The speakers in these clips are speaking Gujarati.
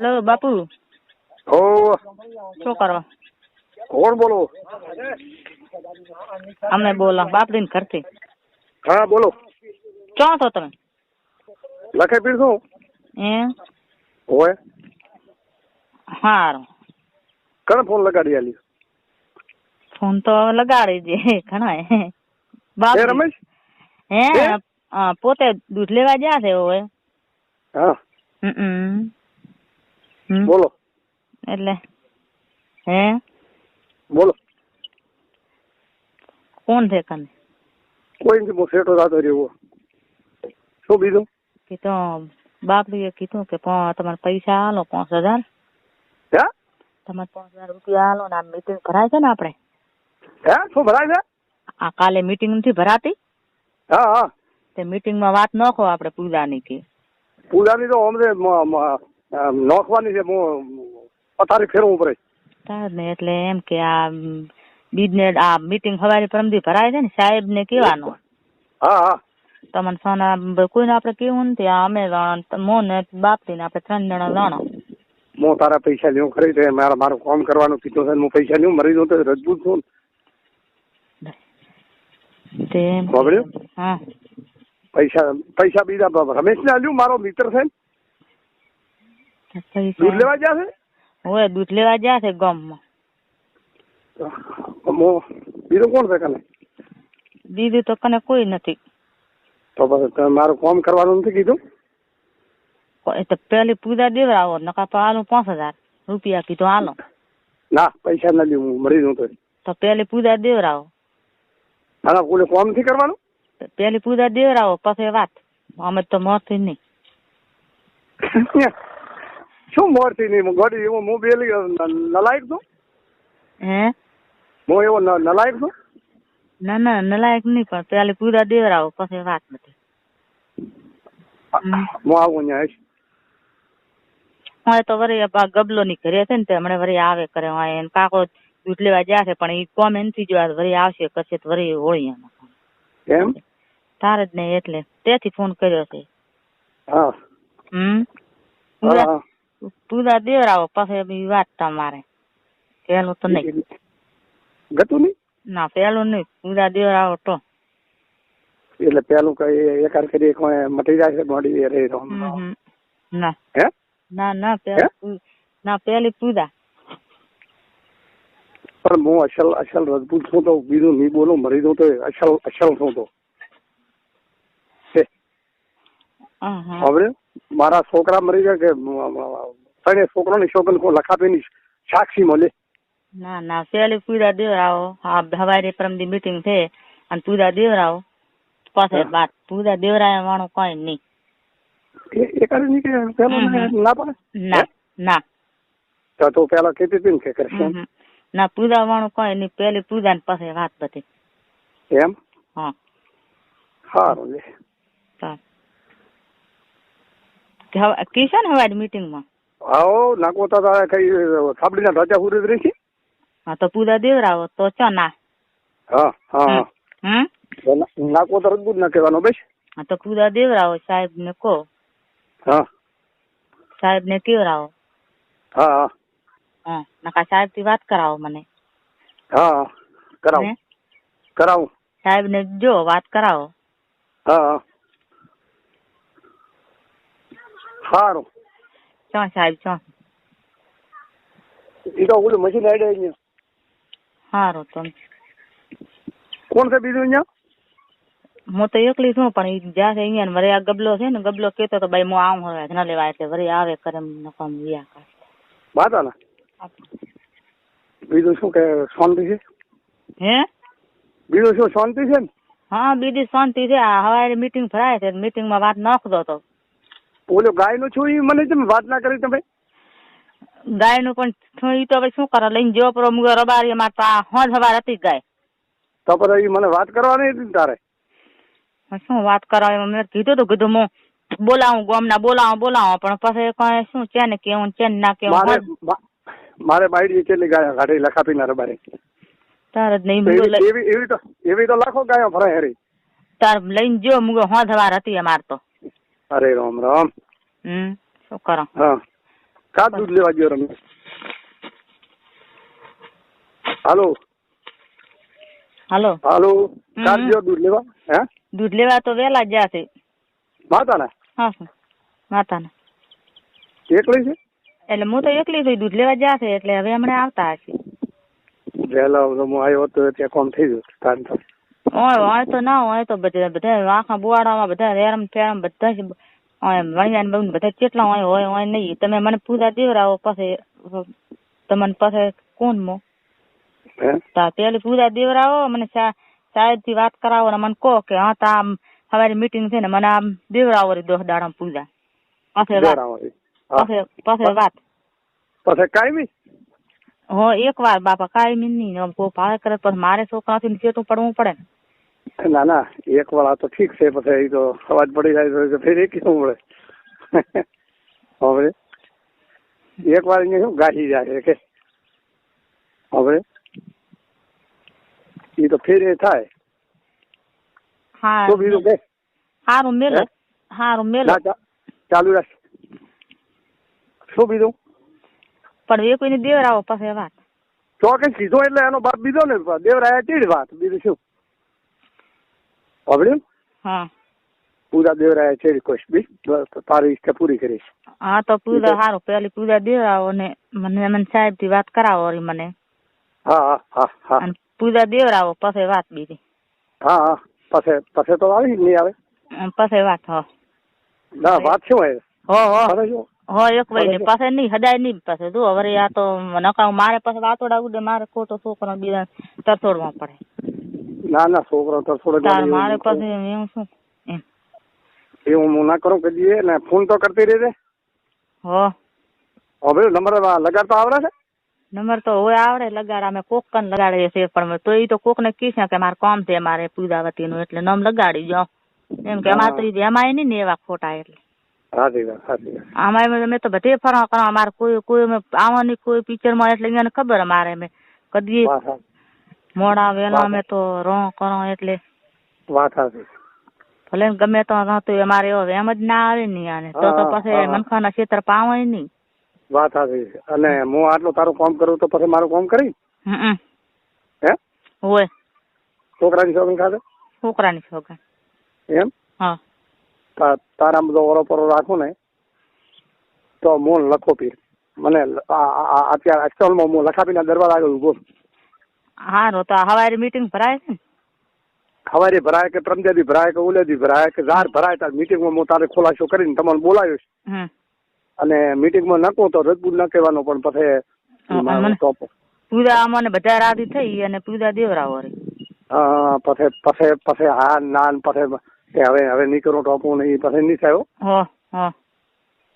હલો બાપુ. ઓ શું કરો? કોણ બોલો? અમે બોલો બાપડીન ઘરથી. હા બોલો. ક્યાં છો તમે? લખે પીડ છું એ ઓય હારું. કણ ફોન લગાડી આલી? ફોન તો લગાડી દે ઘણા હે. એ રમેશ? હે? હે? હા, પોતે દૂધ લેવા જ્યાં છે હવે. હા. હમ. બોલો એટલે હે બોલો કોણ છે કને કોઈ નથી હું શેઠો થતો રહ્યો શું બીજું કીધું બાપડીએ કીધું કે તમારે પૈસા આલો પાંચ હજાર તમારે પાંચ હજાર રૂપિયા આલો ને આ મીટિંગ ભરાય છે ને આપણે હે શું ભરાય છે આ કાલે મીટિંગ નથી ભરાતી હા હા તે મીટિંગમાં વાત નાખો આપણે પૂજાની કે પૂજાની તો અમને નોખવાની છે હું પથારી ફેરવું પડે. તાર ને એટલે એમ કે આ બિઝનેસ આ મીટિંગ હવારે પરમદી ભરાય છે ને સાહેબ ને કેવાનું હા હા. તમને સોના કોઈને આપણે કેવું નથી ત્યાં અમે મો ને બાપતી ને આપણે ત્રણ જણા જાણો હું તારા પૈસા લેવું ખરી છે મારા મારું કામ કરવાનું કીધું છે હું પૈસા લેવું મરી જઉં તો રજબૂત છું તે હા. પૈસા પૈસા બીજા રમેશ ને આલ્યું મારો મિત્ર છે તો પૈસા દૂધ લેવા ગયા હોય દૂધ લેવા ગયા છે ગામમાં માં બીજું કોણ છે કને? દીદી તો કને કોઈ નથી. તો મારું કામ કરવાનું નથી કીધું? તો પેલી પૂજા દેવરાવો નકા આલું પાંચ હજાર રૂપિયા કીધો આનો. ના પૈસા ના લ્યું હું મરી જઉં તો તો પેલી પૂજા દેવરાવો આના કોઈને કોમ નથી કરવાનું? પેલી પૂજા દેવરાવો પછી વાત. અમે તો મળતી નહીં. શું મોરથી નહીં ગોડી એવો હું બેલી નલાયક છું? હે? હું એવો નલાયક છું? ના ના નલાયક નહીં પણ પેલી પૂજા દેવરાવો પછી વાત નથી. હું આવું અહીંયા હું તો વળી ગબલો ની ઘરે છે ને તે હમણાં વળી આવે કરે હું એને કાકો દૂધ લેવા ગયા છે પણ એ કોમે નથી જોવા વળી આવશે કરશે તો વળી હોળી એમ. તારે જ નહીં એટલે. તેથી ફોન કર્યો છે. હા. હમ? પૂજા દેવરાવો પછી બી વાત તમારે. પેલું તો નહીં. ગતું નહીં? ના પેલું નહીં. પૂજા દેવરાવો તો. એટલે પેલું કઈ એકાર કરી કોઈ મટી જાય છે એ રહી તો ના. હે? ના ના પેલી ના પેલી પૂજા પણ હું અસલ અસલ રજપૂત છું તો બીજું નહીં બોલું મરી દઉં તો અસલ અસલ છું તો. હવે મારા છોકરા મરી ગયા કે તને છોકરાની છોકરી કોઈ લખાપી ની સાક્ષી મળે. ના ના પેલી પૂજા દેવરાવો હા હવારે પરમદી મીટિંગ છે અને પૂજા દેવરાવો પાસે. વાત પૂજા દેવરાય વાળું કઈ નહીં. એ- કે પેલો. ના પડે? ના ના. તો તું પેલા હતી ને કે પૂજા વાળું કોઈ નહીં. પેલી પૂજા ને પછી વાત બધી. એમ? હા. સારું લે. કિશન હવારે મીટિંગમાં આવો નાખો તા કઈ થાબડીના ધજા પૂરી રહી છે? હા તો પૂજા દેવરાવો તો ચો ના. હા હા હમ તો ના- નાખો તો રજબૂત ના કહેવાનો બેસ. હા તો પૂજા દેવરાવો સાહેબ ને કહો. હા. સાહેબ ને કેવરાવો હા હા. હા નકા સાહેબથી વાત કરાવો મને. હા હા. કરાવું. સાહેબ ને જો વાત કરાવો. હા હા સારું ચો સાહેબ ચો. એ તો ઓલું મશીન આડે અહીંયા સારું તો. કોણ છે બીજું અહીંયા? હું તો એકલી છું પણ જ્યાં છે અહીંયા વરે આ ગબલો છે ને ગબલો કેતો તો ભાઈ હું આવું હવે ન લેવાય એટલે વરી આવે કરે નકામ વિયા કરે. માતાના બીજું શું કે શાંતિ છે? હે? બીજું શું શાંતિ છે ને? હા બીજી શાંતિ છે. આ હવારે મીટિંગ ભરાય છે મીટિંગમાં વાત નાખતો તો. ઓલો ગાયનું છું એ મને તમે વાત ના કરી તમે. ગાયનું પણ છું ઈ તો હવે શું કરે? લઈને જેવો પરો મુગો રબારી માં તો હોજ હવાર હતી ગાય. તો પર એ મને વાત કરવાની હતી તારે? શું વાત કરવા મેં કીધું તો કીધું હું બોલાવું ગામના બોલાવું બોલાવું પણ પછી કઈ શું છે ને કેવું છે ને કેવું? મારે બાયડી કેટલી ગાય ગાડી લખાપી ના રબારે. તાર જ નહીં એવી એવી એવી તો એવી તો લાખો ગાયો ફરે હેરી. તાર લઈને જો મુગો હોજ હવાર હતી અમાર તો. અરે રામ રામ. હમ શું કરો? હા. કા દૂધ લેવા ગયો રમેશ? હાલો. હાલો. હાલો. કા ગયો દૂધ લેવા? હે? દૂધ લેવા તો વહેલા જ જાશે માતા ના હા માતાના. એકલી છે? એટલે હું તો એકલી થઈ દૂધ લેવા જાશે એટલે હવે હમણાં આવતા હશે. વેલા હું આવ્યો હતો ત્યાં કોમ થઈ ગયું તાન તો. ઓય ઓય તો ના હોય તો બધા બધા આખા બુવાડામાં બધા રેરમ ફેરમ બધા જ વણિયાને બહુ બધા કેટલા હોય હોય હોય નહીં. તમે મને પૂજા દેવરાવો પછી તમને પાસે કોણ મો? તા પેલી પૂજા દેવરાવો મને સાહેબથી વાત કરાવો ને મને કહો કે હા તા આમ સવારે મીટિંગ છે ને મને આમ દેવરાવો રે દસ દાડા પૂજા. પાસે વાત. પાસે હોય. વાત. પાસે કાયમી? હો એક વાર બાપા કાયમી નહીં કોઈ ભાડે કરે પછી મારે છોકરાથી ચેટું પડવું પડે ને. ના ના એક વાળા તો ઠીક છે પછી એ તો અવાજ પડી જાય તો ફેર એક શું મળે હવે એક વાર ને શું ગાહી જાય કે? હવે એ તો ફેર એ થાય. હા તો બીજું કે? હારું મેલો. હારું મેલો. ચાલુ રાખ. શું બીજું? પણ એ કોઈને દેવરાવો પાસે વાત. ચોકે સીધો એટલે એનો બાપ બીજો ને દેવરાયા ચીડ વાત બીજું શું? સાંભળ્યું હા. પૂજા દેવરાય છે કોઈ બી. તારી ઈચ્છા પૂરી કરીશ. હા તો પૂજા સારું. પેલી પૂજા દેવરાવો ને મને મને સાહેબથી વાત કરાવો મને. હા હા હા અને પૂજા દેવરાવો પછી વાત બીજી. હા હા. પછી પછી તો આવી નહીં આવે. પછી વાત હો. ના વાત શું હોય? હો હો. હો એક ભાઈ ને પાસે નહીં હદાય નહીં પાસે તું હવે આ તો નકામ. મારે પાસે વાતોડા ઉડે. મારે ખોટો છોકરો બીજા તરતોડવા પડે. ના ના છોકરો તો થોડો મારે પાસે એવું શું? એમ. એવું હું ના કરું કદી ને ફોન તો કરતી રહેજે. હો. હવે નંબર લગાડતા આવડે છે? નંબર તો હોય આવડે લગાડ. અમે કોક કન લગાડીએ છીએ પણ તો એ તો કોક ને કહીશ કે મારે કામ છે મારે પૂજાવતી નું એટલે નામ લગાડી જાઓ. એમ કે અમારે તો એમાંય નહીં ને એવા ખોટા એટલે. આમાં અમે તો બધે ફરવા કરવા અમારે કોઈ કોઈ આવવાની કોઈ પિક્ચરમાં એટલે એને ખબર અમારે અમે. કદી. મોડા વેલા. અમે તો રો કરો એટલે વાત સાચી. ભલે ને ગમે તો નતું અમારે એવો વેમ જ ના આવે ને આને તો તો પછી. મનખાના ક્ષેત્ર પાવાય નહીં. વાત સાચી અને હું આટલું તારું કામ કરું તો પછી મારું કામ કરી? હે? હોય. છોકરાની શોખીન ખાતે? છોકરાની છોકરા એમ? હા. તારા બધો ઓરો પરો રાખું ને તો હું લખો પીર. મને અત્યારે અક્ષરમાં હું લખાપીના દરવાજા આગળ ઊભો છું. હારું તો હવારે મીટિંગ ભરાય છે ને? સવારે ભરાય કે પ્રમદેદી ભરાય કે ઉલેદી ભરાય કે ઝાર ભરાય તાર મીટિંગમાં હું તારે ખુલાસો કરીને તમને બોલાવીશ. છે અને મીટિંગમાં નકો તો રજપૂત ન કહેવાનો પણ પછી પૂજા અમને બધા રાજી થઈ અને પૂજા દેવરાવો રે હા, પછી પછી પછી હા ના પછે કે હવે હવે નહીં કરું ટોપો નહીં પછી નહીં થયો હો. હા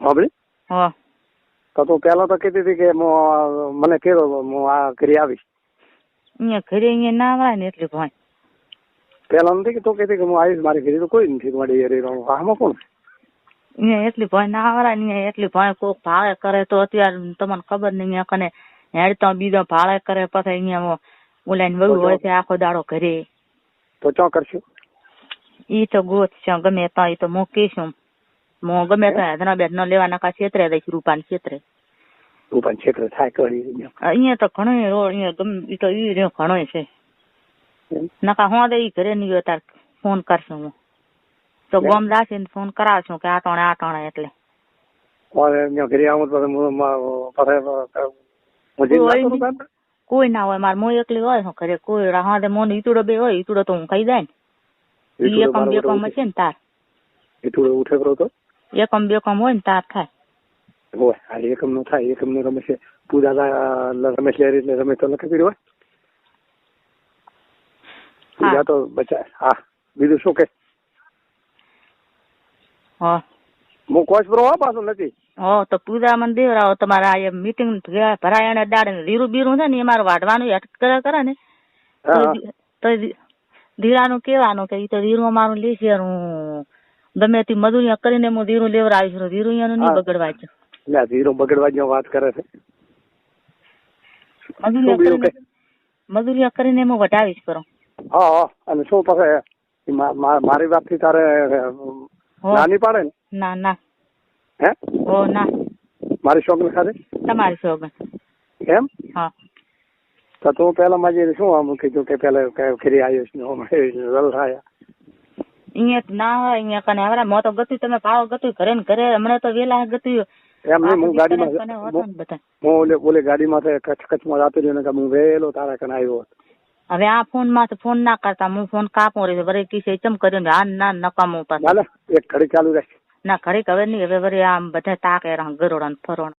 સાંભળી હો તો તું પહેલા તો કીધી હતી કે મને કેવો હું આ કરી આવીશ. અહીંયા ઘરે અહીંયા ના આવે ને એટલે ભાઈ પેલા નથી કે તો કે હું આવીશ મારી ઘરે તો કોઈ નથી મારી ઘરે રહું આમાં કોણ અહીંયા એટલી ભાઈ ના ને અહીંયા એટલી ભાઈ કોક ભાડે કરે તો અત્યારે તમને ખબર નહીં અહીંયા કને હેડ તો બીજો ભાડે કરે પછી અહીંયા ઓલા વયું હોય છે આખો દાડો ઘરે તો ચો કરશું ઈ તો ગોત છે ગમે તો ઈ તો મૂકીશું હું ગમે તો હેદના બેદ ન લેવા નકા છેતરે દઈશ રૂપાન છેતરે તું પણ થાય કરી અહીંયા તો ઘણો રોડ અહીંયા ગમે ઈ તો ઈ રહ્યો ઘણો છે. નકા હું ઈ ઘરે નહીં ગયો તાર ફોન કરશું હું. તો? ગોમ દાસી ફોન કરાવશું કે આ ત્રણે આ ત્રણે એટલે. ઘરે આવું તો હું હું ના કોઈ ના હોય મારે મોય એકલી હોય હું ઘરે. કોઈ રાહે મોન ઈતુડો બે હોય ઈતુડો તો હું ખાઈ જાય ને. ઈ એકમ બે બેકમ ઉઠે- છે ને તાર. ઈટુડો ઉઠે કરો તો એકમ બેકમ હોય ને તાર થાય. હોય આ એકમનું થાય એકમનું રમેશ પૂજા રમેશ લહેરી એટલે રમેશ તો લખી પીડ્યો હોય પૂજા તો બચાય હા બીજું શું કે હા હું કોચ પર હો પાછું નથી હો તો પૂજા મને દેવરાવો તમારે આ મીટિંગ ભરાય એને દાડે ને બીરું છે ને એ મારું વાઢવાનું હેઠ કરે કરે ને તો ધીરાનું કેવાનું કે ઈ તો ધીરું મારું લેશે હું ગમે તે મજૂરી કરીને હું ધીરું લેવડાવીશ ધીરું એનું નહીં. બગડવા જ એટલે આ ધીરો બગડવા જેવો વાત કરે છે. મજૂરી કરીને એમાં વટાવીશ કરો. હા હા અને શું પછી મારી વાતથી તારે નાની પાડે ને? ના ના. હે? ઓ ના. મારી શોખ ખાતે તમારી શોખ. એમ? હા. તો તું પેલા માજી શું આમ કીધું કે પેલા કે ફરી આવ્યો ને રલ થાય. અહીંયા ના હોય અહીંયા કને હવે મો તો ગતું તમે પાવ ગતું ઘરે ને ઘરે હમણાં તો વેલા ગતું એમ નહીં હું ગાડીમાં હું ઓલે ઓલે ગાડીમાં કચ્છ કચ્છમાં જતો રહ્યો કે હું વહેલો તારા કને આવ્યો હવે આ ફોનમાં ફોન ના કરતા હું ફોન કાપો રે વરે કિસે ચમ કર્યો ને આ ના નકામો ના એક ઘડી ચાલુ રહેશે ના ઘડીક હવે નહીં હવે વરે આમ બધા તાકે ગરોડા ને ફરોડા